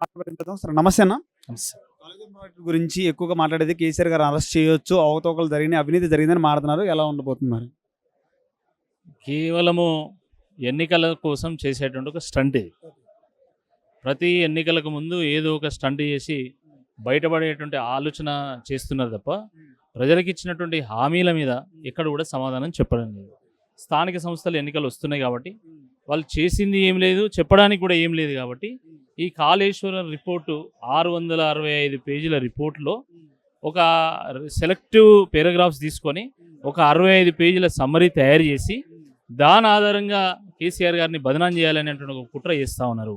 Sir నమస్తే. అన్న గురించి ఎక్కువగా మాట్లాడేది కేసీఆర్ గారు అరెస్ట్ చేయొచ్చు అవకతవకలు జరిగినాయి అవినీతి జరిగిందని మాట్లాడుతున్నారు. ఎలా ఉండబోతుంది మరి? కేవలము ఎన్నికల కోసం చేసేటువంటి ఒక స్టంట్ ఇది. ప్రతి ఎన్నికలకు ముందు ఏదో ఒక స్టంట్ చేసి బయటపడేటువంటి ఆలోచన చేస్తున్నారు తప్ప ప్రజలకు ఇచ్చినటువంటి హామీల మీద ఎక్కడ కూడా సమాధానం చెప్పడం లేదు. స్థానిక సంస్థలు ఎన్నికలు వస్తున్నాయి కాబట్టి వాళ్ళు చేసింది ఏం లేదు చెప్పడానికి కూడా ఏం లేదు కాబట్టి ఈ కాళేశ్వరం రిపోర్టు ఆరు వందల అరవై ఐదు పేజీల రిపోర్ట్లో ఒక సెలెక్టివ్ పారాగ్రాఫ్స్ తీసుకొని ఒక అరవై ఐదు పేజీల సమ్మరీ తయారు చేసి దాని ఆధారంగా కేసీఆర్ గారిని బదనాం చేయాలనేటువంటి ఒక కుట్ర చేస్తూ ఉన్నారు.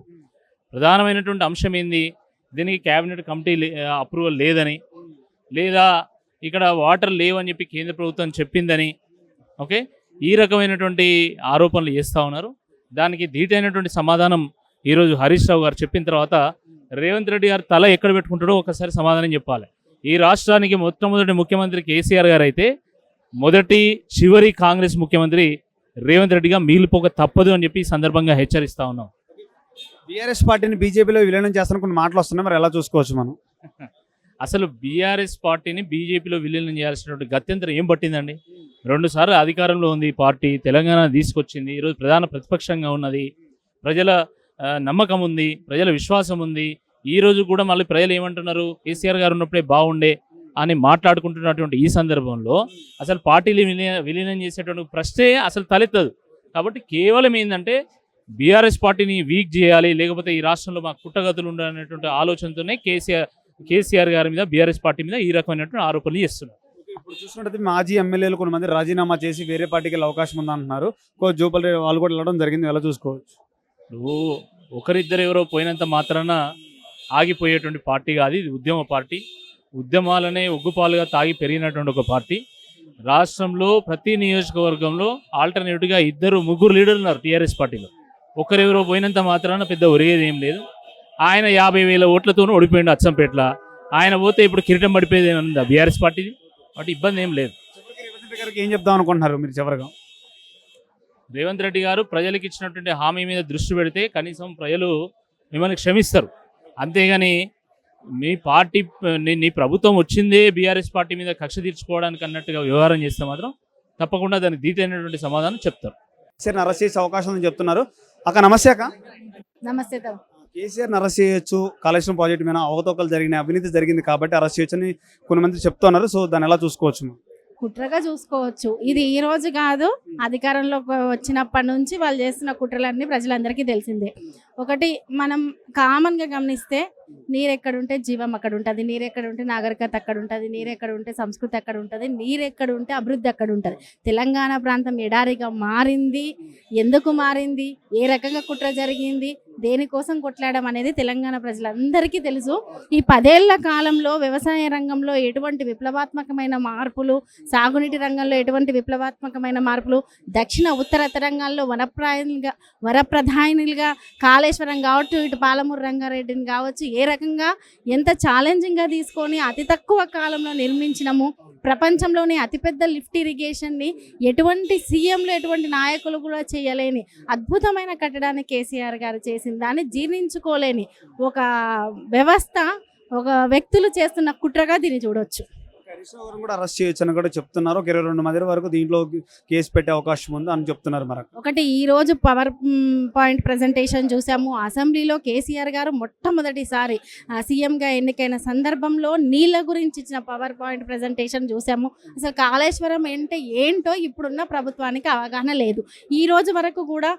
ప్రధానమైనటువంటి అంశం ఏంది? దీనికి క్యాబినెట్ కమిటీ అప్రూవల్ లేదని లేదా ఇక్కడ వాటర్ లేవని చెప్పి కేంద్ర ప్రభుత్వం చెప్పిందని ఓకే? ఈ రకమైనటువంటి ఆరోపణలు చేస్తూ ఉన్నారు. దానికి ధీటైనటువంటి సమాధానం ఈరోజు హరీష్ రావు గారు చెప్పిన తర్వాత రేవంత్ రెడ్డి గారు తల ఎక్కడ పెట్టుకుంటాడో ఒకసారి సమాధానం చెప్పాలి. ఈ రాష్ట్రానికి మొట్టమొదటి ముఖ్యమంత్రి కేసీఆర్ గారు అయితే మొదటి చివరి కాంగ్రెస్ ముఖ్యమంత్రి రేవంత్ రెడ్డిగా మిగిలిపోక తప్పదు అని చెప్పి ఈ సందర్భంగా హెచ్చరిస్తా ఉన్నాం. బీఆర్ఎస్ పార్టీని బీజేపీలో విలీనం చేస్తాను కొన్ని మాటలు వస్తున్నాయి మరి ఎలా చూసుకోవచ్చు మనం? అసలు బీఆర్ఎస్ పార్టీని బీజేపీలో విలీనం చేయాల్సినటువంటి గత్యంతరం ఏం పట్టిందండి? రెండుసార్లు అధికారంలో ఉంది పార్టీ తెలంగాణ తీసుకొచ్చింది ఈరోజు ప్రధాన ప్రతిపక్షంగా ఉన్నది. ప్రజల నమ్మకం ఉంది ప్రజల విశ్వాసం ఉంది. ఈ రోజు కూడా మళ్ళీ ప్రజలు ఏమంటున్నారు? కేసీఆర్ గారు ఉన్నప్పుడే బాగుండే అని మాట్లాడుకుంటున్నటువంటి ఈ సందర్భంలో అసలు పార్టీలు విలీనం చేసేటువంటి ప్రశ్నే అసలు తలెత్తదు. కాబట్టి కేవలం ఏంటంటే బీఆర్ఎస్ పార్టీని వీక్ చేయాలి లేకపోతే ఈ రాష్ట్రంలో మాకు కుట్టగతులు ఉండాలనేటువంటి ఆలోచనతోనే కేసీఆర్ కేసీఆర్ గారి మీద బీఆర్ఎస్ పార్టీ మీద ఈ రకమైనటువంటి ఆరోపణలు చేస్తున్నారు. ఇప్పుడు చూసినట్టయితే మాజీ ఎమ్మెల్యేలు కొంతమంది రాజీనామా చేసి వేరే పార్టీకి వెళ్ళే అవకాశం ఉందంటున్నారు. కో జూపల్ వాళ్ళు కూడా వెళ్ళడం జరిగింది. ఎలా చూసుకోవచ్చు? నువ్వు ఒకరిద్దరు ఎవరో పోయినంత మాత్రాన ఆగిపోయేటువంటి పార్టీ కాదు ఇది ఉద్యమ పార్టీ. ఉద్యమాలనే ఉగ్గుపాలుగా తాగి పెరిగినటువంటి ఒక పార్టీ. రాష్ట్రంలో ప్రతి నియోజకవర్గంలో ఆల్టర్నేటివ్గా ఇద్దరు ముగ్గురు లీడర్లు ఉన్నారు టీఆర్ఎస్ పార్టీలో. ఒకరెవరో పోయినంత మాత్రాన పెద్ద ఒరిగేది ఏం లేదు. ఆయన యాభై వేల ఓట్లతోనూ ఓడిపోయిండు అచ్చంపేట్ల. ఆయన పోతే ఇప్పుడు కిరీటం పడిపోయేది ఏమన్నా బీఆర్ఎస్ పార్టీది? వాటి ఇబ్బంది ఏం లేదు. చివరికి రేవంత్ రెడ్డి గారికి ఏం చెప్దాం అనుకుంటున్నారు మీరు చివరిగా? రేవంత్ రెడ్డి గారు ప్రజలకు ఇచ్చినటువంటి హామీ మీద దృష్టి పెడితే కనీసం ప్రజలు మిమ్మల్ని క్షమిస్తారు. అంతేగాని మీ పార్టీ నీ- నీ ప్రభుత్వం వచ్చిందే బీఆర్ఎస్ పార్టీ మీద కక్ష తీర్చుకోవడానికి అన్నట్టుగా వ్యవహారం చేస్తే మాత్రం తప్పకుండా దానికి దీటైనటువంటి సమాధానం చెప్తారు. కేసీఆర్ అరెస్ట్ చేసే అవకాశం చెప్తున్నారు. అక్క నమస్తే అక్క. నమస్తే. కేసీఆర్ అరెస్ట్ చేయొచ్చు. కాళేశ్వరం ప్రాజెక్టు మీద అవకతవకలు జరిగిన అవినీతి జరిగింది కాబట్టి అరెస్ట్ చేయొచ్చు అని కొన్ని మంది చెప్తున్నారు. సో దాన్ని ఎలా చూసుకోవచ్చు? కుట్రగా చూసుకోవచ్చు. ఇది ఈ రోజు కాదు. అధికారంలోకి వచ్చినప్పటి నుంచి వాళ్ళు చేస్తున్న కుట్రలన్నీ ప్రజలందరికీ తెలిసిందే. ఒకటి మనం కామన్గా గమనిస్తే నీరు జీవం అక్కడ ఉంటుంది నీరు ఎక్కడ ఉంటే నాగరికత అక్కడ ఉంటుంది నీరు ఎక్కడ ఉంటే సంస్కృతి అక్కడ ఉంటుంది నీరు ఉంటే అభివృద్ధి అక్కడ ఉంటుంది తెలంగాణ ప్రాంతం ఎడారిగా మారింది. ఎందుకు మారింది? ఏ రకంగా కుట్ర జరిగింది? దేనికోసం కొట్లాడడం అనేది తెలంగాణ ప్రజలందరికీ తెలుసు. ఈ పదేళ్ళ కాలంలో వ్యవసాయ రంగంలో ఎటువంటి విప్లవాత్మకమైన మార్పులు సాగునీటి రంగంలో ఎటువంటి విప్లవాత్మకమైన మార్పులు దక్షిణ ఉత్తర రంగాల్లో వనప్రాయనిగా వరప్రధానులుగా కాళేశ్వరం కావచ్చు ఇటు పాలమూరు రంగారెడ్డిని కావచ్చు ఏ రకంగా ఎంత ఛాలెంజింగ్గా తీసుకొని అతి తక్కువ కాలంలో నిర్మించినము ప్రపంచంలోనే అతిపెద్ద లిఫ్ట్ ఇరిగేషన్ని ఎటువంటి సీఎంలు ఎటువంటి నాయకులు కూడా చేయలేని అద్భుతమైన కట్టడాన్ని కేసీఆర్ గారు చేసింది. దాన్ని జీర్ణించుకోలేని ఒక వ్యవస్థ ఒక వ్యక్తులు చేస్తున్న కుట్రగా దీన్ని చూడొచ్చు. హరీష్ కూడా అరెస్ట్ చేయొచ్చు అని కూడా చెప్తున్నారు. ఒక ఇరవై రెండు మంది వరకు దీంట్లో కేసు పెట్టే అవకాశం ఉంది అని చెప్తున్నారు మరి. ఒకటి ఈ రోజు పవర్ పాయింట్ ప్రజెంటేషన్ చూసాము. అసెంబ్లీలో కేసీఆర్ గారు మొట్టమొదటిసారి సీఎంగా ఎన్నికైన సందర్భంలో నీళ్ళ గురించి ఇచ్చిన పవర్ పాయింట్ ప్రజెంటేషన్ చూసాము. అసలు కాళేశ్వరం అంటే ఏంటో ఇప్పుడున్న ప్రభుత్వానికి అవగాహన లేదు. ఈ రోజు వరకు కూడా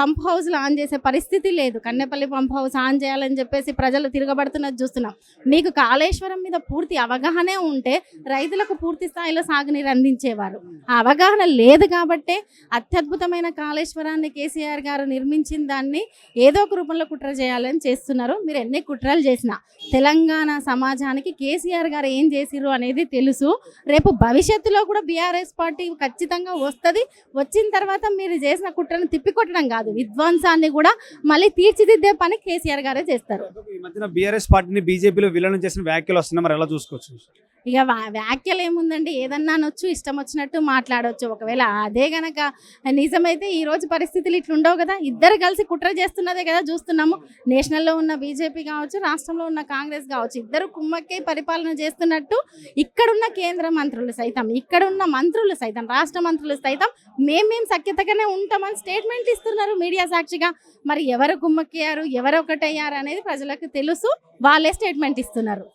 పంప్ హౌస్లు ఆన్ చేసే పరిస్థితి లేదు. కన్నెపల్లి పంప్ హౌస్ ఆన్ చేయాలని చెప్పేసి ప్రజలు తిరగబడుతున్నది చూస్తున్నాం. మీకు కాళేశ్వరం మీద పూర్తి అవగాహనే ఉంటే రైతులకు పూర్తి స్థాయిలో సాగునీరు అందించేవారు. ఆ అవగాహన లేదు కాబట్టే అత్యద్భుతమైన కాళేశ్వరాన్ని కేసీఆర్ గారు నిర్మించిన దాన్ని ఏదో ఒక రూపంలో కుట్ర చేయాలని చేస్తున్నారు. మీరు ఎన్ని కుట్రలు చేసినా తెలంగాణ సమాజానికి కేసీఆర్ గారు ఏం చేసిర్రు అనేది తెలుసు. రేపు భవిష్యత్తులో కూడా బీఆర్ఎస్ పార్టీ ఖచ్చితంగా వస్తుంది. వచ్చిన తర్వాత మీరు చేసిన కుట్రను తిప్పికొట్టడం కాదు. విధ్వంసాన్ని కూడా మళ్ళీ తీర్చిదిద్దే పని కేసీఆర్ గారే చేస్తారు. ఈ మధ్యన బీఆర్ఎస్ పార్టీని బీజేపీలో విలీనం చేసిన వ్యాఖ్యలు వస్తున్నాయి. మరి ఎలా చూసుకోవచ్చు? ఇక వ్యాఖ్యలు ఏముందండి? ఏదన్నా అనొచ్చు ఇష్టం వచ్చినట్టు మాట్లాడవచ్చు ఒకవేళ అదే గనక నిజమైతే ఈ రోజు పరిస్థితులు ఇట్లుండవు కదా? ఇద్దరు కలిసి కుట్ర చేస్తున్నదే కదా చూస్తున్నాము. నేషనల్లో ఉన్న బీజేపీ కావచ్చు రాష్ట్రంలో ఉన్న కాంగ్రెస్ కావచ్చు ఇద్దరు కుమ్మక్కై పరిపాలన చేస్తున్నట్టు ఇక్కడున్న కేంద్ర మంత్రులు సైతం ఇక్కడున్న మంత్రులు సైతం రాష్ట్ర మంత్రులు సైతం మేమేం సఖ్యతగానే ఉంటామని స్టేట్మెంట్ ఇస్తున్నారు మీడియా సాక్షిగా. మరి ఎవరు కుమ్మక్కయ్యారు ఎవరు ఒకటయ్యారు అనేది ప్రజలకు తెలుసు. వాళ్ళే స్టేట్మెంట్ ఇస్తున్నారు.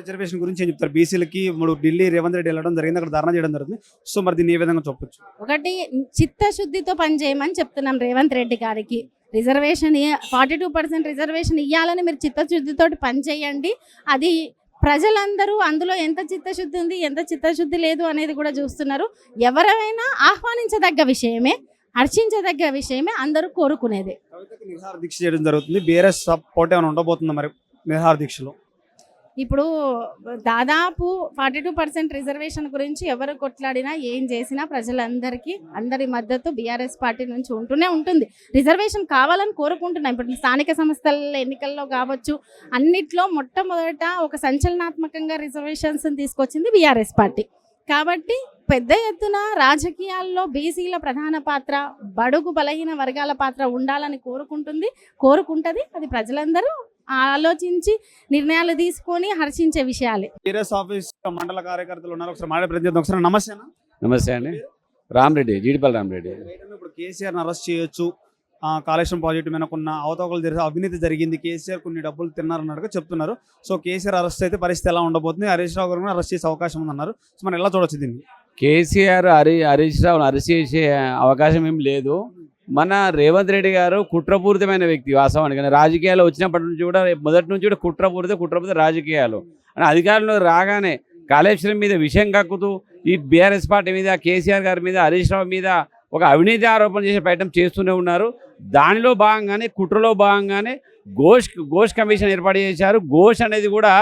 రిజర్వేషన్ గురించి ఏం చెప్తారు? బీసీలకి ఇప్పుడు ఢిల్లీ రేవంత్ రెడ్డి వెళ్ళడం జరిగింది. అక్కడ ధర్నా చేయడం జరుగుతుంది సో మరి దీన్ని ఏ విధంగా చెప్పొచ్చు ఒకటి చిత్తశుద్ధితో పనిచేయమని చెప్తున్నాం రేవంత్ రెడ్డి గారికి. Reservation forty two percent reservation ఇవ్వాలని మీరు చిత్తశుద్ధితో పనిచేయండి అది ప్రజలందరూ అందులో ఎంత చిత్తశుద్ధి ఉంది ఎంత చిత్తశుద్ధి లేదు అనేది కూడా చూస్తున్నారు. ఎవరైనా ఆహ్వానించదగ్గ విషయమే హర్షించదగ్గ విషయమే అందరూ కోరుకునేది. నిరహార దీక్ష చేయడం జరుగుతుంది. బీఆర్ఎస్ సపోర్ట్ ఏమైనా ఉండబోతుందా మరి? నిరహార దీక్షలో. ఇప్పుడు దాదాపు ఫార్టీ టూ పర్సెంట్ రిజర్వేషన్ గురించి ఎవరు కొట్లాడినా ఏం చేసినా ప్రజలందరికీ అందరి మద్దతు బీఆర్ఎస్ పార్టీ నుంచి ఉంటూనే ఉంటుంది. రిజర్వేషన్ కావాలని కోరుకుంటున్నాం. ఇప్పుడు స్థానిక సంస్థల ఎన్నికల్లో కావచ్చు అన్నిట్లో మొట్టమొదట ఒక సంచలనాత్మకంగా రిజర్వేషన్స్ తీసుకొచ్చింది బీఆర్ఎస్ పార్టీ. కాబట్టి పెద్ద ఎత్తున రాజకీయాల్లో బీసీల ప్రధాన పాత్ర బడుగు బలహీన వర్గాల పాత్ర ఉండాలని కోరుకుంటుంది కోరుకుంటుంది అది ప్రజలందరూ. ఆలోచించి నిర్ణయాలు తీసుకొని హర్షించే విషయాలే. బీఆర్ఎస్ ఆఫీస్ మండల కార్యకర్తలు ఉన్నారు. ఒకసారి మాట్లాడే ప్రతి ఒకసారి నమస్తే. నమస్తే అండి. రామరెడ్డి జీడిపల్లి రామరెడ్డి. ఇప్పుడు కేసీఆర్ అరెస్ట్ చేయొచ్చు. ఆ, కాళేశ్వరం ప్రాజెక్టు మీద కొన్న అవతవకలు జరిగి అవినీతి జరిగింది. కేసీఆర్ కొన్ని డబ్బులు తిన్నారన్నట్టుగా చెప్తున్నారు. సో కేసీఆర్ అరెస్ట్ అయితే పరిస్థితి ఎలా ఉండబోతుంది? హరీష్ రావు గారు కూడా అరెస్ట్ చేసే అవకాశం ఉందన్నారు. సో మనం ఎలా చూడొచ్చు దీన్ని? కేసీఆర్ హరి హరీష్ రావును అరెస్ట్ చేసే అవకాశం ఏం లేదు. మన రేవంత్ రెడ్డి గారు కుట్రపూరితమైన వ్యక్తి వాస్తవానికి. కానీ రాజకీయాలు వచ్చినప్పటి నుంచి కూడా మొదటి నుంచి కూడా కుట్రపూరిత కుట్రపూరిత రాజకీయాలు. అని అధికారంలో రాగానే కాళేశ్వరం మీద విషయం కక్కుతూ ఈ బీఆర్ఎస్ పార్టీ మీద కేసీఆర్ గారి మీద హరీష్ రావు మీద ఒక అవినీతి ఆరోపణ చేసే ప్రయత్నం చేస్తూనే ఉన్నారు. దానిలో భాగంగానే కుట్రలో భాగంగానే ఘోష్ ఘోష్ కమిషన్ ఏర్పాటు చేశారు. ఘోష్ అనేది కూడా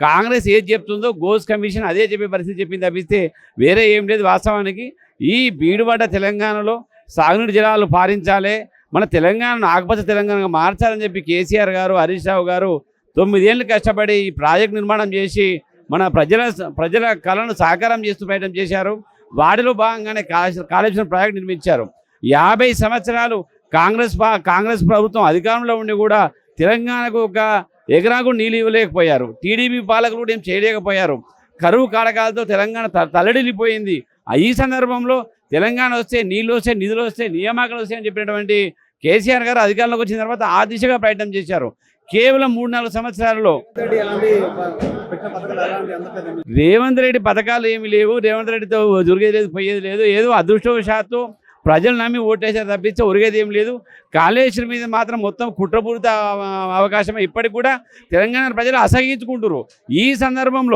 కాంగ్రెస్ ఏది చెప్తుందో ఘోష్ కమిషన్ అదే చెప్పే పరిస్థితి చెప్పింది తప్పిస్తే వేరే ఏం లేదు వాస్తవానికి. ఈ బీడుబడ్డ తెలంగాణలో సాగునీటి జలాలు పారించాలి. మన తెలంగాణను ఆకుపచ్చ తెలంగాణగా మార్చాలని చెప్పి కేసీఆర్ గారు హరీష్ రావు గారు తొమ్మిదేళ్ళు కష్టపడి ఈ ప్రాజెక్ట్ నిర్మాణం చేసి మన ప్రజల ప్రజల కళను సాకారం చేస్తూ ప్రయత్నం చేశారు. వాటిలో భాగంగానే కాళేశ్వరం కాళేశ్వరం ప్రాజెక్ట్ నిర్మించారు. యాభై సంవత్సరాలు కాంగ్రెస్ పా కాంగ్రెస్ ప్రభుత్వం అధికారంలో ఉండి కూడా తెలంగాణకు ఒక ఎగరాకు నీళ్ళు ఇవ్వలేకపోయారు. టీడీపీ పాలకులు కూడా ఏం చేయలేకపోయారు. కరువు కారకాలతో తెలంగాణ తలడిల్లిపోయింది ఈ సందర్భంలో తెలంగాణ వస్తే నీళ్ళు వస్తే నిధులు వస్తే నియామకాలు వస్తాయని చెప్పినటువంటి కేసీఆర్ గారు అధికారంలోకి వచ్చిన తర్వాత ఆ దిశగా ప్రయత్నం చేశారు. కేవలం మూడు నాలుగు సంవత్సరాలలో రేవంత్ రెడ్డి పథకాలు ఏమి లేవు. రేవంత్ రెడ్డితో దొరికేది లేదు పోయేది లేదు. ఏదో అదృష్టవశాత్తు ప్రజలు నమ్మి ఓటేసారు తప్పిస్తే ఒరిగేది ఏం లేదు. కాళేశ్వరం మీద మాత్రం మొత్తం కుట్రపూరిత అవకాశం ఇప్పటికి కూడా తెలంగాణ ప్రజలు అసహించుకుంటున్నారు ఈ సందర్భంలో